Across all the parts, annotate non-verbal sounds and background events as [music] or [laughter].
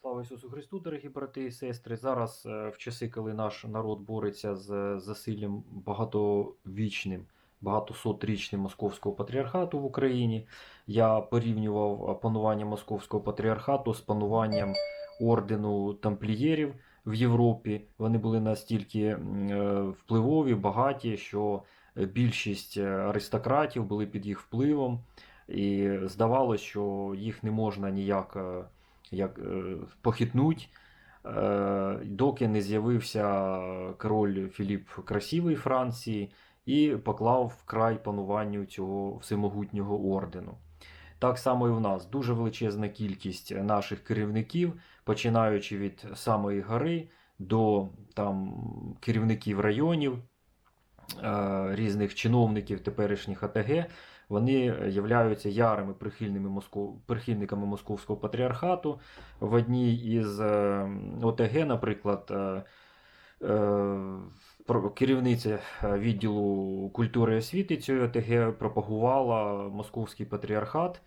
Слава Ісусу Христу, дорогі брати і сестри. Зараз, е, в часи, коли наш народ бореться з засиллям багатовічним, багатосотрічним московського патріархату в Україні, я порівнював панування московського патріархату з пануванням ордену тамплієрів в Європі. Вони були настільки е, впливові, багаті, що е, більшість е, аристократів були під їх впливом, і здавалося, що їх не можна ніяк. Як е, похитнуть, е, доки не з'явився король Філіп Красивий Франції і поклав край пануванню цього всемогутнього ордену. Так само і в нас дуже величезна кількість наших керівників, починаючи від самої гори до там, керівників районів, е, різних чиновників теперішніх АТГ, вони являються ярими прихильними Москов... прихильниками московського патріархату. В одній із е, ОТГ, наприклад, е, е, керівниця е, відділу культури і освіти цієї ОТГ пропагувала московський патріархат.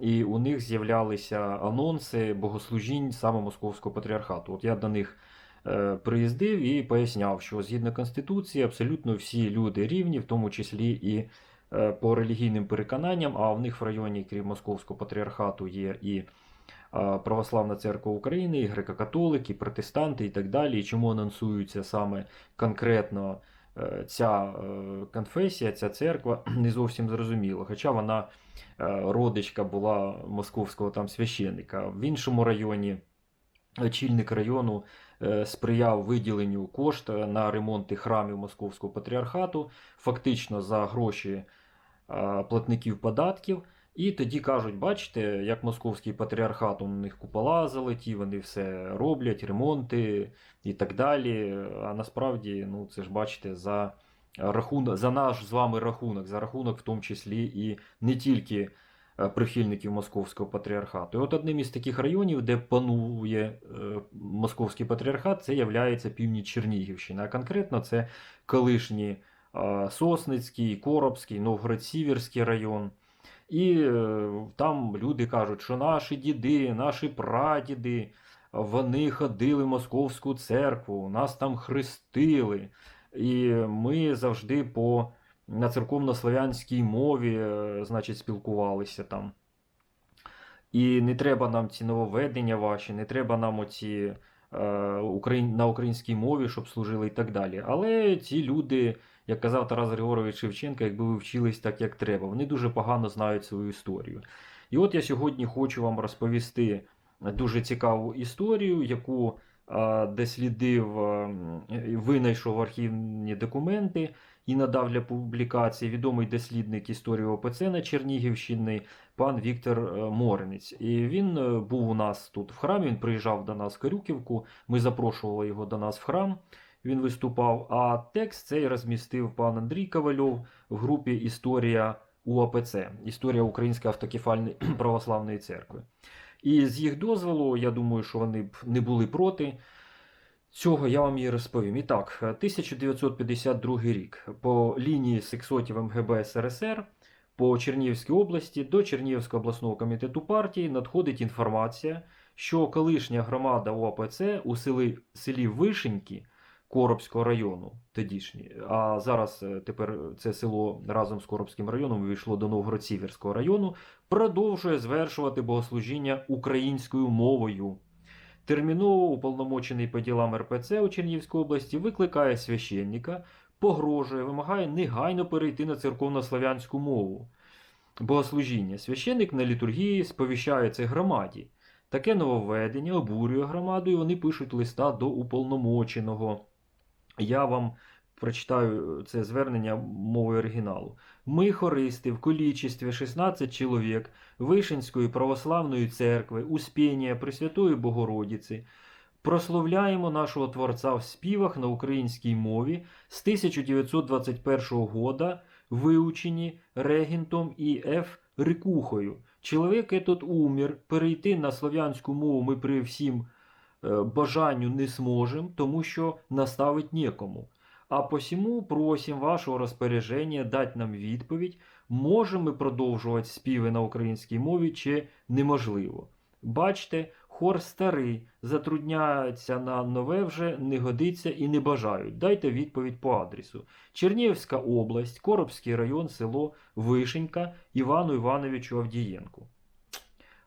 І у них з'являлися анонси богослужінь саме московського патріархату. От я до них е, приїздив і поясняв, що згідно Конституції абсолютно всі люди рівні, в тому числі і е, по релігійним переконанням, а в них в районі, крім Московського патріархату, є і е, Православна церква України, і греко-католики, і протестанти і так далі. І чому анонсується саме конкретно е, ця е, конфесія, ця церква, [clears throat] не зовсім зрозуміло. Хоча вона е, родичка була московського там священника. В іншому районі очільник району е, сприяв виділенню коштів на ремонти храмів Московського патріархату, фактично за гроші е, платників податків. І тоді кажуть, бачите, як московський патріархат, у них купола золоті, вони все роблять, ремонти і так далі. А насправді, ну це ж бачите, за рахунок, за наш з вами рахунок, за рахунок в тому числі і не тільки прихильників московського патріархату. І от одним із таких районів, де панує е, московський патріархат, це є північ Чернігівщина. А конкретно це колишній е, Сосницький, Коробський, Новгород-Сіверський район. І е, там люди кажуть, що наші діди, наші прадіди, вони ходили в московську церкву, нас там хрестили. І ми завжди по на церковнослов'янській мові е, значить, спілкувалися там. І не треба нам ці нововведення ваші, не треба нам оці е, на українській мові, щоб служили і так далі. Але ці люди, як казав Тарас Григорович Шевченко, якби ви вчились так, як треба, вони дуже погано знають свою історію. І от я сьогодні хочу вам розповісти дуже цікаву історію, яку дослідив, е, винайшов архівні документи і надав для публікації відомий дослідник історії ОПЦ на Чернігівщині пан Віктор е, Моринець. І він е, був у нас тут в храмі, він приїжджав до нас в Карюківку, ми запрошували його до нас в храм. Він виступав, а текст цей розмістив пан Андрій Ковальов в групі Історія УАПЦ, Історія Української автокефальної [clears throat] православної церкви. І з їх дозволу, я думаю, що вони б не були проти. Цього я вам і розповім. І так, 1952 рік по лінії сексотів МГБ СРСР по Чернігівській області до Чернігівського обласного комітету партії надходить інформація, що колишня громада ОАПЦ у селі, селі Вишеньки Коробського району, тодішній, а зараз е, тепер це село разом з Коробським районом увійшло до Новгород-Сіверського району, продовжує звершувати богослужіння українською мовою. Терміново уповномочений по ділам РПЦ у Чернігівській області викликає священника, погрожує, вимагає негайно перейти на церковнослов'янську мову. Богослужіння. Священник на літургії сповіщає це громаді. Таке нововведення обурює громаду, і вони пишуть листа до уповномоченого. Я вам прочитаю це звернення мовою оригіналу. Ми, хористи, в количестві 16 чоловік Вишенської православної церкви, Успіння Пресвятої Богородиці, прославляємо нашого Творця в співах на українській мові з 1921 года, виучені регентом І. Ф. Рикухою. Чоловік этот умер, перейти на слов'янську мову ми при всім е, бажанню не зможемо, тому що наставить некому. А посему просим вашого розпорядження дати нам відповідь, можемо ми продовжувати співи на українській мові чи неможливо. Бачте, Хор старий, затрудняється на нове вже, не годиться і не бажають. Дайте відповідь по адресу. Чернігівська область, Коробський район, село Вишенька, Івану Івановичу Авдієнку.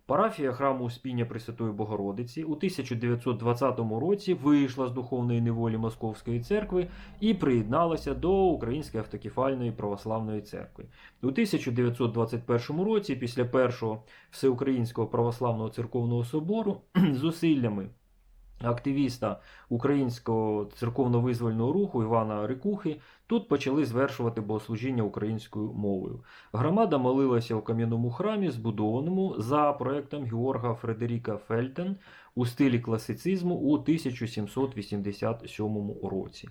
Парафія храму Успіння Пресвятої Богородиці у 1920 році вийшла з духовної неволі Московської церкви і приєдналася до Української автокефальної православної церкви. У 1921 році, після першого Всеукраїнського православного церковного собору, [clears throat] зусиллями активіста українського церковно-визвольного руху Івана Рикухи тут почали звершувати богослужіння українською мовою. Громада молилася у кам'яному храмі, збудованому за проектом Георга Фредеріка Фельтен у стилі класицизму у 1787 році.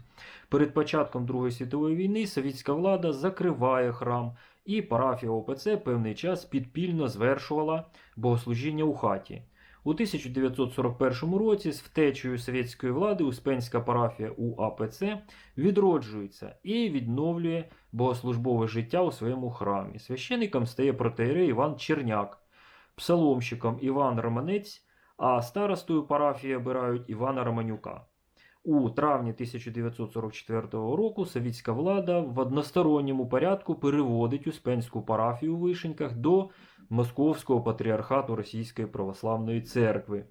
Перед початком Другої світової війни совітська влада закриває храм, і парафія ОПЦ певний час підпільно звершувала богослужіння у хаті. У 1941 році з втечею совєтської влади Успенська парафія УАПЦ відроджується і відновлює богослужбове життя у своєму храмі. Священником стає протеєрей Іван Черняк, псаломщиком Іван Романець, а старостою парафії обирають Івана Романюка. У травні 1944 року совітська влада в односторонньому порядку переводить Успенську парафію у Вишеньках до Московського патріархату Російської православної церкви.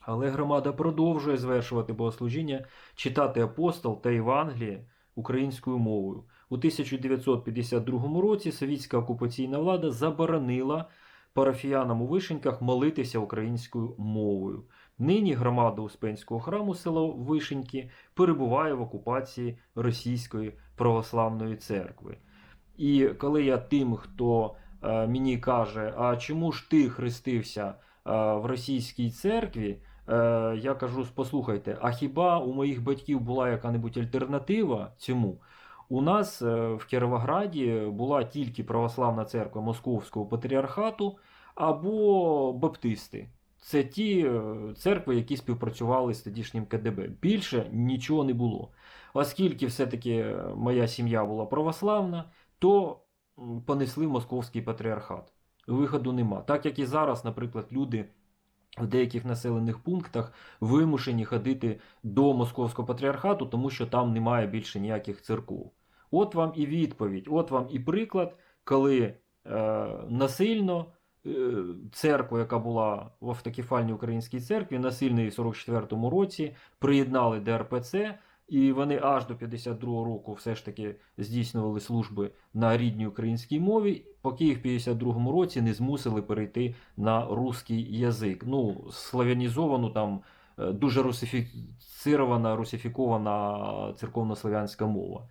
Але громада продовжує звершувати богослужіння, читати апостол та Євангеліє українською мовою. У 1952 році совітська окупаційна влада заборонила парафіянам у Вишеньках молитися українською мовою. Нині громада Успенського храму село Вишеньки перебуває в окупації Російської православної церкви. І коли я тим, хто мені каже, а чому ж ти хрестився е, в російській церкві, е, я кажу: послухайте, а хіба у моїх батьків була яка-небудь альтернатива цьому? У нас е, в Кіровограді була тільки православна церква Московського патріархату або баптисти. Це ті е, церкви, які співпрацювали з тодішнім КДБ. Більше нічого не було. Оскільки все-таки е, моя сім'я була православна, то понесли московський патріархат. Виходу нема. Так як і зараз, наприклад, люди в деяких населених пунктах вимушені ходити до московського патріархату, тому що там немає більше ніяких церков. От вам і відповідь, от вам і приклад, коли е, насильно е, церкву, яка була в автокефальній українській церкві, насильно її в 44-му році приєднали до і вони аж до 52-го року все ж таки здійснювали служби на рідній українській мові, поки їх в 52-му році не змусили перейти на русський язик. Ну, славянізовану там е, дуже русифіцирована, русифікована церковнослов'янська мова.